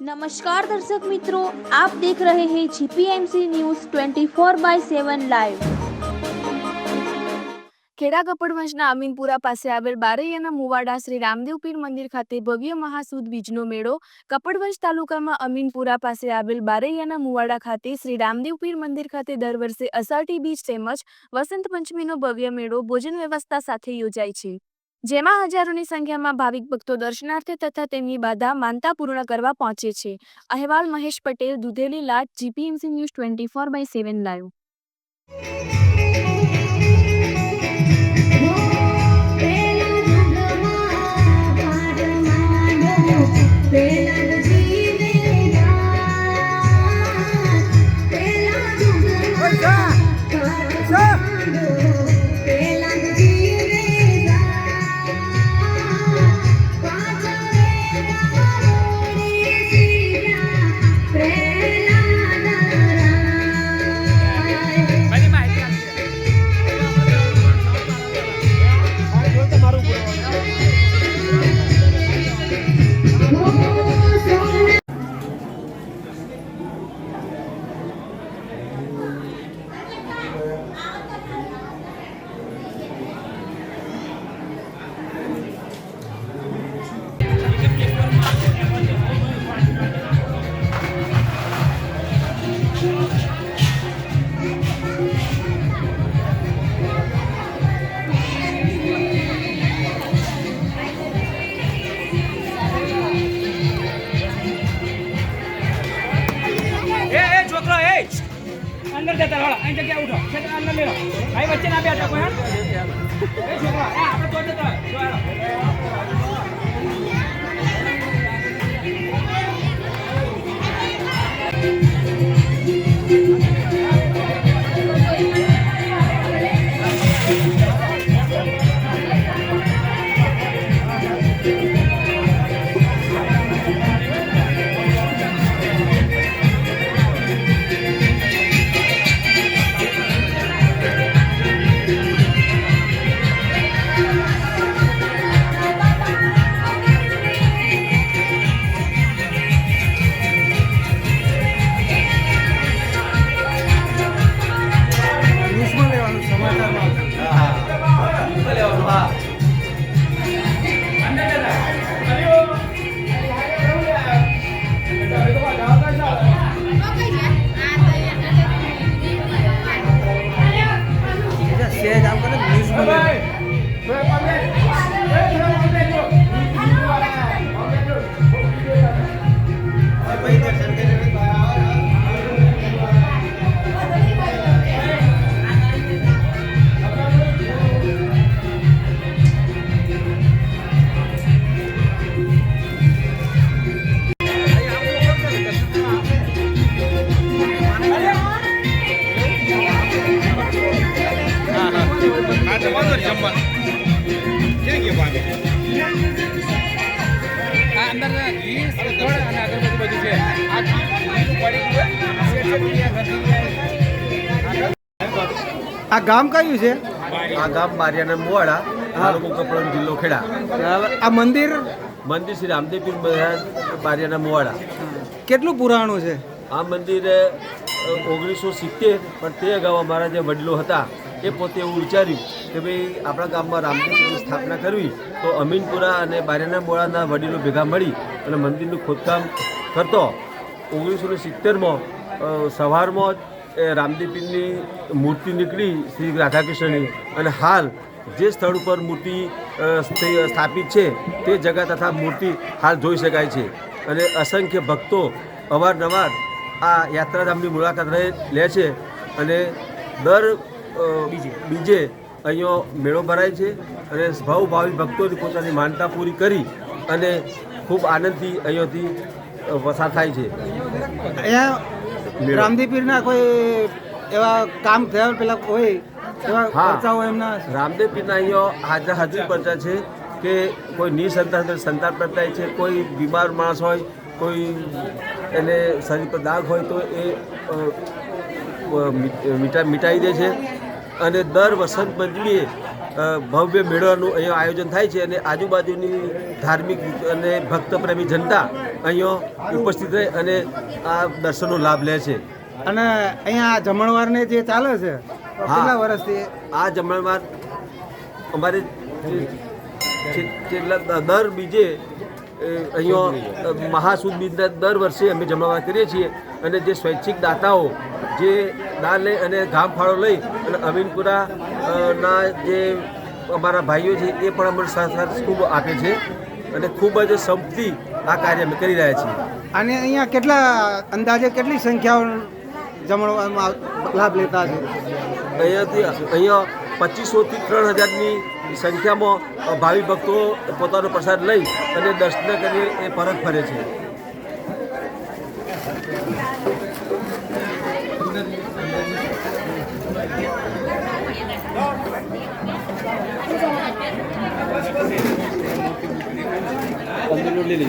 નમસ્કાર દર્શક મિત્રો, આપ દેખ રહે હે GPMC news 24 by 7 live Kheda કપડવંશના Aminpura પાસે આવેલ બારૈયાના મુવાડા શ્રી રામદેવ પીર મંદિર ખાતે ભવ્ય મહાસુદ બીજનો મેળો કપડવંશ તાલુકામાં અમીનપુરા પાસે આવેલ બારૈયાના મુવાડા ખાતે શ્રી રામદેવ પીર મંદિર ખાતે દર વર્ષે અષાઢી બીજ તેમજ વસંત પંચમીનો ભવ્ય મેળો ભોજન વ્યવસ્થા સાથે યોજાય છે. જેમાં હજારોની સંખ્યામાં ભાવિક ભક્તો દર્શનાર્થે તથા તેમની બાધા માનતા પૂર્ણ કરવા પહોંચે છે. અહેવાલ Mahesh Patel, Dudheli Lat, GPMC news twenty four by seven live. એ અંદર જતા વાળા અહીં જગ્યા ઉઠો. છોકરા અંદર લેલો ભાઈ વચ્ચે ના બેઠા કોઈ એ આપણે તો જતા અંદર અંદર ઘી શ્રીફળ અને અગરબત્તી બધું છે આ ગામ કયું છે? આ ગામ મારિયાના મુવાડા તાલુકો કપડો જિલ્લો ખેડા. આ મંદિર? મંદિર શ્રી રામદેવપીર મહારાજ બારિયાના મુવાડા. કેટલું પુરાણું છે? આ મંદિર ઓગણીસો સિત્તેર પણ તે અગાઉ અમારા જે વડીલો હતા એ પોતે એવું વિચાર્યું કે ભાઈ આપણા ગામમાં રામદેવપીરની સ્થાપના કરવી તો અમીનપુરા અને બારેના મોળાના વડીલો ભેગા મળી અને મંદિરનું ખોદકામ કરતો. ઓગણીસો ને સિત્તેરમાં સવારમાં જ રામદેવપીરની મૂર્તિ નીકળી શ્રી રાધાકૃષ્ણની અને હાલ જે સ્થળ ઉપર મૂર્તિ સ્થાપિત છે તે જગા તથા મૂર્તિ હાલ જોઈ શકાય છે. અને અસંખ્ય ભક્તો અવારનવાર આ યાત્રાધામની મુલાકાત લે છે અને દર બીજે બીજે અહીંયા મેળો ભરાય છે અને ભાવ ભાવિ ભક્તોની પોતાની માનતા પૂરી કરી અને ખૂબ આનંદથી અહીંયાથી વસા થાય છે. અહીંયા રામદેવપીરના કોઈ એવા કામ થયા પેલા હોય એવા હા. ખર્ચા હોય એમના? રામદેવ પીરના અહીંયા હાજર હાજર પડતા છે કે કોઈ નિસંતાન સંતાન પ્રત્યાય છે કોઈ બીમાર માણસ હોય કોઈ એને શરીર પર દાગ હોય તો એ મીટા મિટાઈ દે છે. અને દર વસંત પંચમીએ ભવ્ય મેળાનું અહીંયા આયોજન થાય છે અને આજુબાજુની ધાર્મિક અને ભક્તપ્રેમી જનતા અહીંયા ઉપસ્થિત રહે અને આ દર્શનનો લાભ લે છે. અને અહીંયા જમણવારને જે ચાલે છે કેટલા વર્ષથી? આ જમણવાર અમારે જેટલા દર બીજે અહીંયા મહાસુદ બીજના દર વર્ષે અમે જમણવાર કરીએ છીએ અને જે સ્વૈચ્છિક દાતાઓ જે દાન લઈ અને ગામ ફાળો લઈ અને અમીનપુરા ના જે અમારા ભાઈઓ છે એ પણ અમને સાથે સાથે ખૂબ આપે છે અને ખૂબ જ સંપથી આ કાર્ય અમે કરી રહ્યા છીએ. અને અહીંયા કેટલા અંદાજે કેટલી સંખ્યાઓ જમણવામાં લાભ લેતા છે? અહીંયાથી અહીંયા પચીસોથી ત્રણ હજારની સંખ્યામાં ભાવિ ભક્તો પોતાનો પ્રસાદ લઈ અને દર્શન કરી એ પરત ફરે છે.